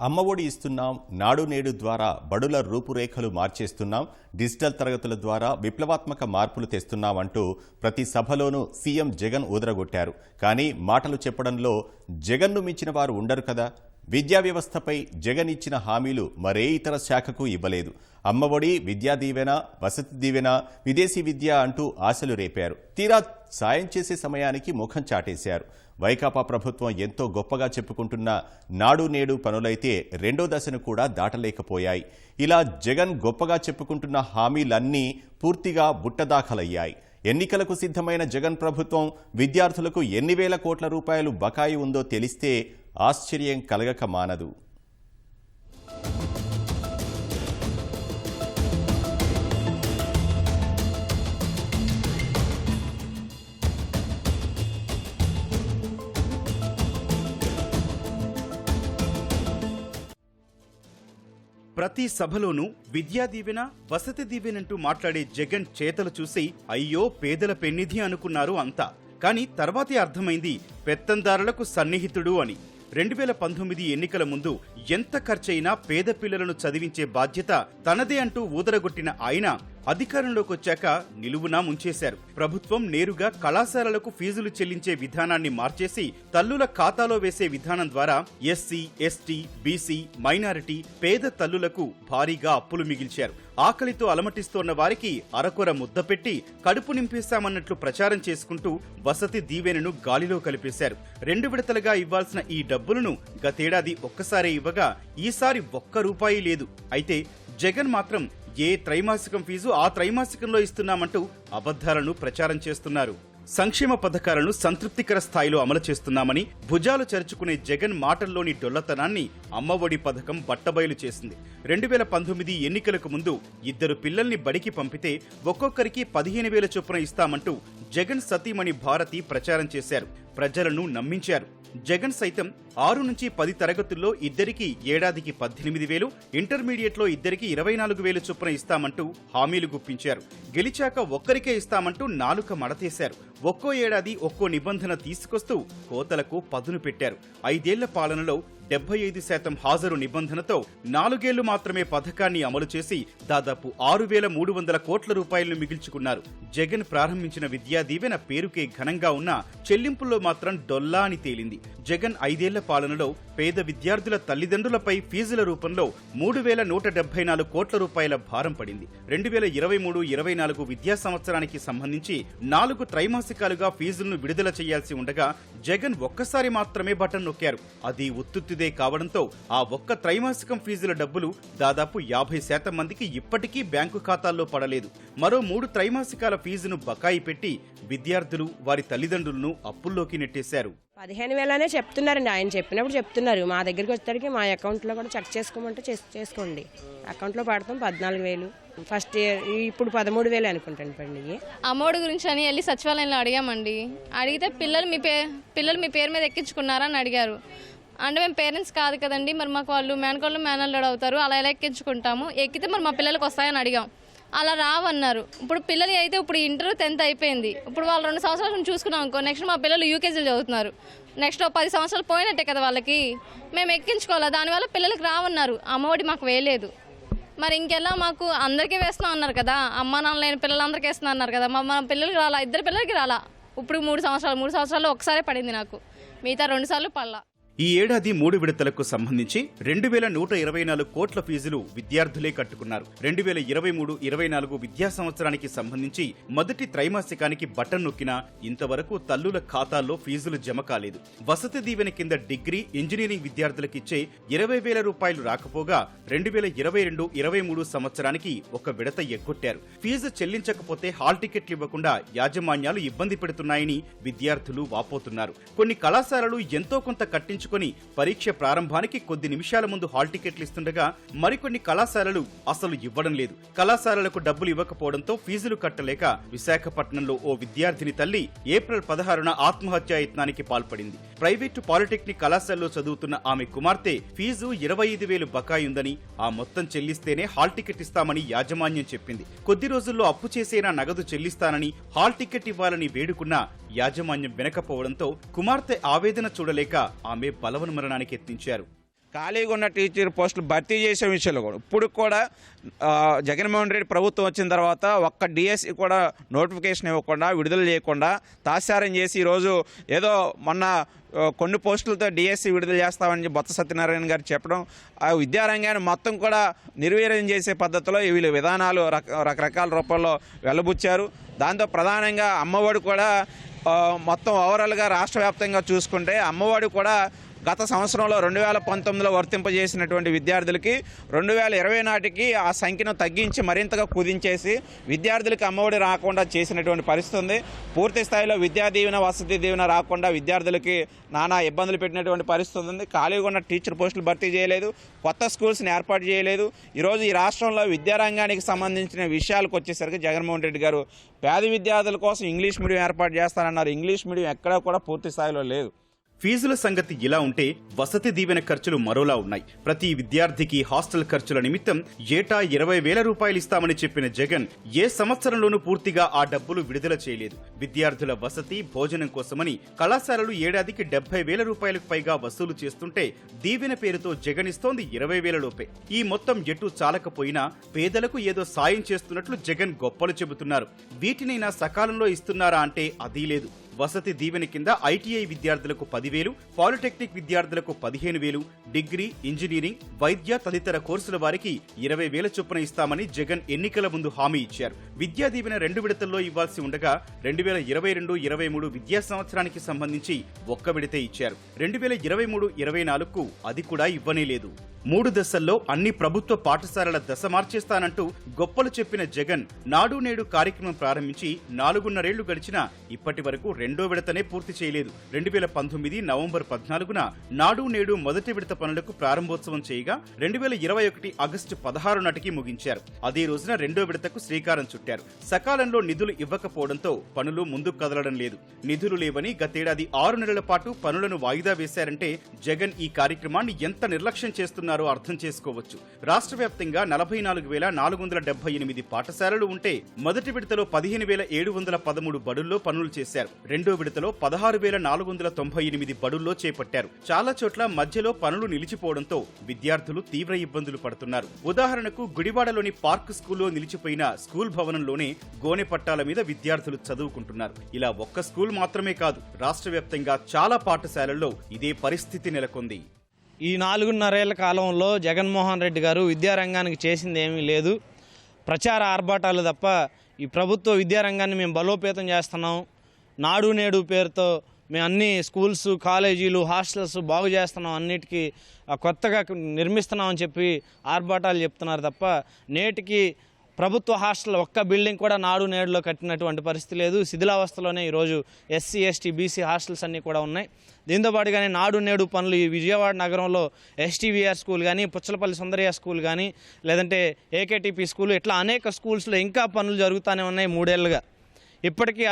అమ్మఒడి ఇస్తున్నాం నాడు నేడు ద్వారా బడుల రూపురేఖలు మార్చేస్తున్నాం డిజిటల్ తరగతుల ద్వారా విప్లవాత్మక మార్పులు తెస్తున్నామంటూ ప్రతి సభలోనూ సీఎం జగన్ ఊదరగొట్టారు. కానీ మాటలు చెప్పడంలో జగన్ను మించిన వారు ఉండరు కదా. విద్యా వ్యవస్థపై జగన్ ఇచ్చిన హామీలు మరే ఇతర శాఖకు ఇవ్వలేదు. అమ్మఒడి విద్యా దీవెన వసతి దీవెన విదేశీ విద్య అంటూ ఆశలు రేపారు. తీరా సాయం చేసే సమయానికి ముఖం చాటేశారు. వైకాపా ప్రభుత్వం ఎంతో గొప్పగా చెప్పుకుంటున్న నాడు నేడు పనులైతే రెండో దశను కూడా దాటలేకపోయాయి. ఇలా జగన్ గొప్పగా చెప్పుకుంటున్న హామీలన్నీ పూర్తిగా బుట్టదాఖలయ్యాయి. ఎన్నికలకు సిద్ధమైన జగన్ ప్రభుత్వం విద్యార్థులకు ఎన్ని వేల కోట్ల రూపాయలు బకాయి ఉందో తెలిస్తే ఆశ్చర్యం కలగక మానదు. ప్రతి సభలోనూ విద్యా దీవెన వసతి దీవెనంటూ మాట్లాడే జగన్ చేతలు చూసి అయ్యో పేదల పెన్నిధి అనుకున్నారు అంతా. కానీ తర్వాతే అర్థమైంది పెత్తందారులకు సన్నిహితుడు అని. రెండు వేల పంతొమ్మిది ఎన్నికల ముందు ఎంత ఖర్చయినా పేద పిల్లలను చదివించే బాధ్యత తనదే అంటూ ఊదరగొట్టిన ఆయన అధికారంలోకి వచ్చాక నిలువునా ముంచేశారు. ప్రభుత్వం నేరుగా కళాశాలలకు ఫీజులు చెల్లించే విధానాన్ని మార్చేసి తల్లుల ఖాతాలో వేసే విధానం ద్వారా ఎస్సీ ఎస్టీ బీసీ మైనారిటీ పేద తల్లులకు భారీగా అప్పులు మిగిల్చారు. ఆకలితో అలమటిస్తోన్న వారికి అరకొర ముద్ద పెట్టి కడుపు నింపేశామన్నట్లు ప్రచారం చేసుకుంటూ వసతి దీవెనను గాలిలో కలిపేశారు. రెండు విడతలుగా ఇవ్వాల్సిన ఈ డబ్బులను గతేడాది ఒక్కసారే ఇవ్వగా ఈసారి ఒక్క రూపాయి లేదు. అయితే జగన్ మాత్రం ఏ త్రైమాసికం ఫీజు ఆ త్రైమాసికంలో ఇస్తున్నామంటూ అబద్ధాలను ప్రచారం చేస్తున్నారు. సంక్షేమ పథకాలను సంతృప్తికర స్థాయిలో అమలు చేస్తున్నామని భుజాలు చరుచుకునే జగన్ మాటల్లోని డొల్లతనాన్ని అమ్మఒడి పథకం బట్టబయలు చేసింది. రెండు వేల పంతొమ్మిది ఎన్నికలకు ముందు ఇద్దరు పిల్లల్ని బడికి పంపితే ఒక్కొక్కరికి పదిహేను వేల చొప్పున ఇస్తామంటూ జగన్ సతీమణి భారతి ప్రచారం చేశారు. ప్రజలను నమ్మించారు. జగన్ సైతం ఆరు నుంచి పది తరగతుల్లో ఇద్దరికి ఏడాదికి పద్దెనిమిది వేలు ఇంటర్మీడియట్లో ఇద్దరికి ఇరవై నాలుగు వేలు చొప్పున ఇస్తామంటూ హామీలు గుప్పించారు. గెలిచాక ఒక్కరికే ఇస్తామంటూ నాలుక మడతేశారు. ఒక్కో ఏడాది ఒక్కో నిబంధన తీసుకొస్తూ కోతలకు పదును పెట్టారు. ఐదేళ్ళ పాలనలో డెబ్బై ఐదు శాతం హాజరు నిబంధనతో నాలుగేళ్ళు మాత్రమే పథకాన్ని అమలు చేసి దాదాపు ఆరు వేల మూడు వందల కోట్ల రూపాయలను మిగిల్చుకున్నారు. జగన్ ప్రారంభించిన విద్యా దీవెన పేరుకే ఘనంగా ఉన్న చెల్లింపుల్లో మాత్రం డొల్లా అని తేలింది. జగన్ ఐదేళ్ళ పాలనలో పేద విద్యార్థుల తల్లిదండ్రులపై ఫీజుల రూపంలో మూడు వేల నూట డెబ్బై నాలుగు కోట్ల రూపాయల భారం పడింది. రెండు వేల ఇరవై మూడు ఇరవై నాలుగు విద్యా సంవత్సరానికి సంబంధించి నాలుగు మాసికాలుగా ఫీజులను విడుదల చేయాల్సి ఉండగా జగన్ ఒక్కసారి మాత్రమే బటన్ నొక్కారు. అది ఉత్తుత్తుదే కావడంతో ఆ ఒక్క త్రైమాసికం ఫీజుల డబ్బులు దాదాపు యాభై శాతం మందికి ఇప్పటికీ బ్యాంకు ఖాతాల్లో పడలేదు. మరో మూడు త్రైమాసికాల ఫీజును బకాయి పెట్టి విద్యార్థులు వారి తల్లిదండ్రులను అప్పుల్లోకి నెట్టేశారు. పదిహేను వేలనే చెప్తున్నారండి. ఆయన చెప్పినప్పుడు చెప్తున్నారు. మా దగ్గరికి వచ్చేసరికి మా అకౌంట్లో కూడా చెక్ చేసుకోమంటే చేసుకోండి. అకౌంట్లో పడతాం పద్నాలుగు వేలు. ఫస్ట్ ఇయర్ ఇప్పుడు పదమూడు వేలు అనుకుంటాను పండి. అమ్మఒడి గురించి అని వెళ్ళి సచివాలయంలో అడిగామండి. అడిగితే పిల్లలు మీ పే పిల్లలు మీ పేరు మీద ఎక్కించుకున్నారా అని అడిగారు. అంటే మేము పేరెంట్స్ కాదు కదండి. మరి మాకు వాళ్ళు మేనకోళ్ళు మేనల్లుడు అవుతారు. అలా ఎలా ఎక్కించుకుంటాము? ఎక్కితే మరి మా పిల్లలకు వస్తాయని అడిగాం. అలా రావన్నారు. ఇప్పుడు పిల్లలు అయితే ఇప్పుడు ఇంటర్ టెన్త్ అయిపోయింది. ఇప్పుడు వాళ్ళు రెండు సంవత్సరాల నుంచి చూసుకున్నాం అనుకో నెక్స్ట్ మా పిల్లలు యూకేజీలు చదువుతున్నారు. నెక్స్ట్ ఓ పది సంవత్సరాలు పోయినట్టే కదా వాళ్ళకి. మేము ఎక్కించుకోవాలి? దానివల్ల పిల్లలకి రావన్నారు. అమ్మఒడి మాకు వేయలేదు. మరి ఇంకెలా మాకు అందరికీ వేస్తున్నాం అన్నారు కదా. అమ్మ నాన్న లేని పిల్లలందరికీ వేస్తున్నా అన్నారు కదా. మా మన పిల్లలకి రాలా? ఇద్దరు పిల్లలకి రాలా? ఇప్పుడు మూడు సంవత్సరాలు మూడు సంవత్సరాలు ఒకసారి పడింది నాకు. మిగతా రెండు సార్లు పడలా. ఈ ఏడాది మూడు విడతలకు సంబంధించి రెండు వేల నూట ఇరవై నాలుగు కోట్ల ఫీజులు విద్యార్థులే కట్టుకున్నారు. రెండు వేల ఇరవై మూడు ఇరవై నాలుగు విద్యా సంవత్సరానికి సంబంధించి మొదటి త్రైమాసికానికి బటన్ నొక్కినా ఇంతవరకు తల్లుల ఖాతాల్లో ఫీజులు జమ కాలేదు. వసతి దీవెన కింద డిగ్రీ ఇంజనీరింగ్ విద్యార్థులకిచ్చే ఇరవై వేల రూపాయలు రాకపోగా రెండు వేల ఇరవై రెండు ఇరవై మూడు సంవత్సరానికి ఒక విడత ఎగ్గొట్టారు. ఫీజు చెల్లించకపోతే హాల్ టికెట్లు ఇవ్వకుండా యాజమాన్యాలు ఇబ్బంది పెడుతున్నాయని విద్యార్థులు వాపోతున్నారు. కొన్ని కళాశాలలు ఎంతో కొంత కట్టించు కట్టించుకొని పరీక్ష ప్రారంభానికి కొద్ది నిమిషాల ముందు హాల్ టికెట్లు ఇస్తుండగా మరికొన్ని కళాశాలలు అసలు ఇవ్వడం లేదు. కళాశాలలకు డబ్బులు ఇవ్వకపోవడంతో ఫీజులు కట్టలేక విశాఖపట్నంలో ఓ విద్యార్థిని తల్లి ఏప్రిల్ పదహారున ఆత్మహత్యాయత్నానికి పాల్పడింది. ప్రైవేటు పాలిటెక్నిక్ కళాశాలలో చదువుతున్న ఆమె కుమార్తె ఫీజు ఇరవై ఐదు వేలు బకాయి ఉందని ఆ మొత్తం చెల్లిస్తేనే హాల్ టికెట్ ఇస్తామని యాజమాన్యం చెప్పింది. కొద్ది రోజుల్లో అప్పు చేసేనా నగదు చెల్లిస్తానని హాల్ టికెట్ ఇవ్వాలని వేడుకున్నా యాజమాన్యం వినకపోవడంతో కుమార్తె ఆవేదన చూడలేక ఆమె బలవన్మరణానికి యత్నించారు ఖాళీగా ఉన్న టీచర్ పోస్టులు భర్తీ చేసే విషయంలో కూడా. ఇప్పుడు కూడా జగన్మోహన్ రెడ్డి ప్రభుత్వం వచ్చిన తర్వాత ఒక్క డిఎస్సి కూడా నోటిఫికేషన్ ఇవ్వకుండా విడుదల చేయకుండా తాసారం చేసి ఈరోజు ఏదో మొన్న కొన్ని పోస్టులతో డిఎస్సి విడుదల చేస్తామని బొత్స సత్యనారాయణ గారు చెప్పడం ఆ విద్యారంగాన్ని మొత్తం కూడా నిర్వీర్యం చేసే పద్ధతిలో వీళ్ళు విధానాలు రక రకరకాల రూపంలో వెళ్ళబుచ్చారు దాంతో ప్రధానంగా అమ్మఒడి కూడా మొత్తం ఓవరాల్గా రాష్ట్ర వ్యాప్తంగా చూసుకుంటే అమ్మఒడి కూడా గత సంవత్సరంలో రెండు వేల పంతొమ్మిదిలో వర్తింపజేసినటువంటి విద్యార్థులకి రెండు వేల ఇరవై నాటికి ఆ సంఖ్యను తగ్గించి మరింతగా కుదించేసి విద్యార్థులకు అమ్మఒడి రాకుండా చేసినటువంటి పరిస్థితి ఉంది. పూర్తి స్థాయిలో విద్యా దీవెన వసతి దీవెన రాకుండా విద్యార్థులకి నానా ఇబ్బందులు పెట్టినటువంటి పరిస్థితి ఉంది. ఖాళీగా ఉన్న టీచర్ పోస్టులు భర్తీ చేయలేదు. కొత్త స్కూల్స్ని ఏర్పాటు చేయలేదు. ఈరోజు ఈ రాష్ట్రంలో విద్యారంగానికి సంబంధించిన విషయాలకు వచ్చేసరికి జగన్మోహన్ రెడ్డి గారు పేద విద్యార్థుల కోసం ఇంగ్లీష్ మీడియం ఏర్పాటు చేస్తానన్నారు. ఇంగ్లీష్ మీడియం ఎక్కడా కూడా పూర్తి స్థాయిలో లేదు. ఫీజుల సంగతి ఇలా ఉంటే వసతి దీవెన ఖర్చులు మరోలా ఉన్నాయి. ప్రతి విద్యార్థికి హాస్టల్ ఖర్చుల నిమిత్తం ఏటా ఇరవై వేల రూపాయలు ఇస్తామని చెప్పిన జగన్ ఏ సంవత్సరంలోనూ పూర్తిగా ఆ డబ్బులు విడుదల చేయలేదు. విద్యార్థుల వసతి భోజనం కోసమని కళాశాలలు ఏడాదికి డెబ్బై వేల రూపాయలకు పైగా వసూలు చేస్తుంటే దీవెన పేరుతో జగన్ ఇస్తోంది ఇరవై వేల లోపే. ఈ మొత్తం ఎటు చాలకపోయినా పేదలకు ఏదో సాయం చేస్తున్నట్లు జగన్ గొప్పలు చెబుతున్నారు. వీటినైనా సకాలంలో ఇస్తున్నారా అంటే అదీ లేదు. వసతి దీవెన కింద ఐటీఐ విద్యార్థులకు పదివేలు పాలిటెక్నిక్ విద్యార్థులకు పదిహేను వేలు డిగ్రీ ఇంజనీరింగ్ వైద్య తదితర కోర్సుల వారికి ఇరవై వేల చొప్పున ఇస్తామని జగన్ ఎన్నికల ముందు హామీ ఇచ్చారు. విద్యా దీవెన రెండు విడతల్లో ఇవ్వాల్సి ఉండగా రెండు వేల ఇరవై రెండు ఇరవై మూడు విద్యా సంవత్సరానికి సంబంధించి ఒక్క విడతే ఇచ్చారు. రెండు వేల ఇరవై మూడు ఇరవై నాలుగుకు అది కూడా ఇవ్వనే లేదు. మూడు దశల్లో అన్ని ప్రభుత్వ పాఠశాలల దశ మార్చేస్తానంటూ గొప్పలు చెప్పిన జగన్ నాడు నేడు కార్యక్రమం ప్రారంభించి నాలుగున్నరేళ్ళు గడిచినా ఇప్పటి వరకు రెండో విడతనే పూర్తి చేయలేదు. రెండు వేల పంతొమ్మిది నవంబర్ పద్నాలుగున నాడు నేడు మొదటి విడత పనులకు ప్రారంభోత్సవం చేయగా రెండు వేల ఇరవై ఒకటి ఆగస్టు పదహారు నాటికి ముగించారు. అదే రోజున రెండో విడతకు శ్రీకారం చుట్టారు. సకాలంలో నిధులు ఇవ్వకపోవడంతో పనులు ముందుకు కదలడం లేదు. నిధులు లేవని గతేడాది ఆరు నెలల పాటు పనులను వాయిదా వేశారంటే జగన్ ఈ కార్యక్రమాన్ని ఎంత నిర్లక్ష్యం చేస్తున్నారో అర్థం చేసుకోవచ్చు. రాష్ట్ర వ్యాప్తంగా నలభై నాలుగు వేల నాలుగు వందల డెబ్బై ఎనిమిది పాఠశాలలు ఉంటే మొదటి విడతలో పదిహేను వేల ఏడు వందల పదమూడు బడుల్లో పనులు చేశారు. రెండో విడతలో పదహారు వేల నాలుగు వందల తొంభై ఎనిమిది బడుల్లో చేపట్టారు. చాలా చోట్ల మధ్యలో పనులు నిలిచిపోవడంతో విద్యార్థులు తీవ్ర ఇబ్బందులు పడుతున్నారు. ఉదాహరణకు గుడివాడలోని పార్క్ స్కూల్లో నిలిచిపోయిన స్కూల్ భవనంలోనే గోనె పట్టాల మీద విద్యార్థులు చదువుకుంటున్నారు. ఇలా ఒక్క స్కూల్ మాత్రమే కాదు రాష్ట్ర వ్యాప్తంగా చాలా పాఠశాలల్లో ఇదే పరిస్థితి నెలకొంది. ఈ నాలుగున్నరేళ్ళ కాలంలో జగన్మోహన్ రెడ్డి గారు విద్యారంగానికి చేసింది ఏమీ లేదు. ప్రచార ఆర్భాటాలు తప్ప ఈ ప్రభుత్వ విద్యారంగాన్ని మేము బలోపేతం చేస్తున్నాం. నాడు నేడు పేరుతో మేము అన్ని స్కూల్స్ కాలేజీలు హాస్టల్స్ బాగు చేస్తున్నాం. అన్నిటికీ కొత్తగా నిర్మిస్తున్నామని చెప్పి ఆర్భాటాలు చెప్తున్నారు తప్ప నేటికి ప్రభుత్వ హాస్టల్ ఒక్క బిల్డింగ్ కూడా నాడు నేడులో కట్టినటువంటి పరిస్థితి లేదు. శిథిలావస్థలోనే ఈరోజు ఎస్సీ ఎస్టీ బీసీ హాస్టల్స్ అన్నీ కూడా ఉన్నాయి. దీంతో పాటుగానే నాడు నేడు పనులు ఈ విజయవాడ నగరంలో ఎస్టీవీఆర్ స్కూల్ కానీ పుచ్చలపల్లి సుందరయ్య స్కూల్ కానీ లేదంటే ఏకేటీపీ స్కూల్ ఇట్లా అనేక స్కూల్స్లో ఇంకా పనులు జరుగుతూనే ఉన్నాయి మూడేళ్ళుగా. ఇప్పటికీ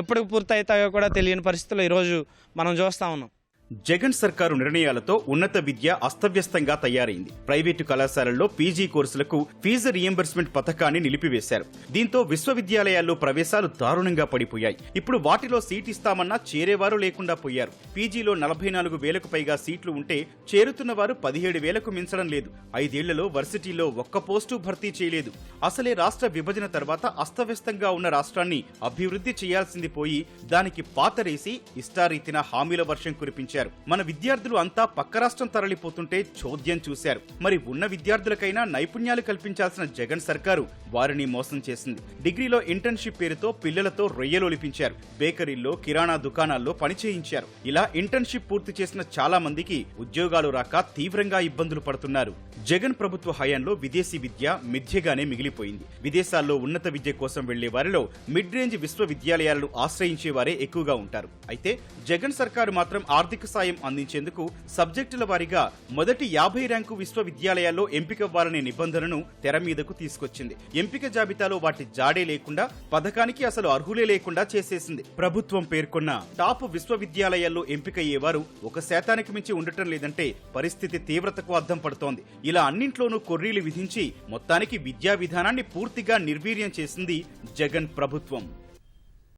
ఎప్పటికి పూర్తవుతాయో కూడా తెలియని పరిస్థితుల్లో ఈరోజు మనం చూస్తూ ఉన్నాం. జగన్ సర్కారు నిర్ణయాలతో ఉన్నత విద్య అస్తవ్యస్తంగా తయారైంది. ప్రైవేటు కళాశాలల్లో పీజీ కోర్సులకు ఫీజు రియంబర్స్మెంట్ పథకాన్ని నిలిపివేశారు. దీంతో విశ్వవిద్యాలయాల్లో ప్రవేశాలు దారుణంగా పడిపోయాయి. ఇప్పుడు వాటిలో సీట్ ఇస్తామన్నా చేరేవారు లేకుండా పోయారు. పీజీలో నలభై నాలుగు వేలకు పైగా సీట్లు ఉంటే చేరుతున్న వారు పదిహేడు వేలకు మించడం లేదు. ఐదేళ్ళలో వర్సిటీలో ఒక్క పోస్టు భర్తీ చేయలేదు. అసలే రాష్ట్ర విభజన తర్వాత అస్తవ్యస్తంగా ఉన్న రాష్ట్రాన్ని అభివృద్ధి చేయాల్సింది పోయి దానికి పాతరేసి ఇష్టారీతిన హామీల వర్షం కురిపించారు. మన విద్యార్థులు అంతా పక్క రాష్ట్రం తరలిపోతుంటే చోద్యం చూశారు. మరి ఉన్న విద్యార్థులకైనా నైపుణ్యాలు కల్పించాల్సిన జగన్ సర్కారు వారిని మోసం చేసింది. డిగ్రీలో ఇంటర్న్షిప్ పేరుతో పిల్లలతో రొయ్యలోలిపించారు బేకరీల్లో కిరాణా దుకాణాల్లో పని చేయించారు. ఇలా ఇంటర్న్షిప్ పూర్తి చేసిన చాలా మందికి ఉద్యోగాలు రాక తీవ్రంగా ఇబ్బందులు పడుతున్నారు. జగన్ ప్రభుత్వ హయాంలో విదేశీ విద్య మిథ్యగానే మిగిలిపోయింది. విదేశాల్లో ఉన్నత విద్య కోసం వెళ్ళే వారిలో మిడ్ రేంజ్ విశ్వవిద్యాలయాలను ఆశ్రయించే వారే ఎక్కువగా ఉంటారు. అయితే జగన్ సర్కారు మాత్రం ఆర్థిక ఆర్థిక సాయం అందించేందుకు సబ్జెక్టుల వారీగా మొదటి యాభై ర్యాంకు విశ్వవిద్యాలయాల్లో ఎంపికవ్వాలనే నిబంధనను తెర మీదకు తీసుకొచ్చింది. ఎంపిక జాబితాలో వాటి జాడే లేకుండా పథకానికి అసలు అర్హులే లేకుండా చేసేసింది. ప్రభుత్వం పేర్కొన్న టాప్ విశ్వవిద్యాలయాల్లో ఎంపికయ్యేవారు ఒక శాతానికి మించి ఉండటం లేదంటే పరిస్థితి తీవ్రతకు అద్దం పడుతోంది. ఇలా అన్నింట్లోనూ కొర్రీలు విధించి మొత్తానికి విద్యా విధానాన్ని పూర్తిగా నిర్వీర్యం చేసింది జగన్ ప్రభుత్వం.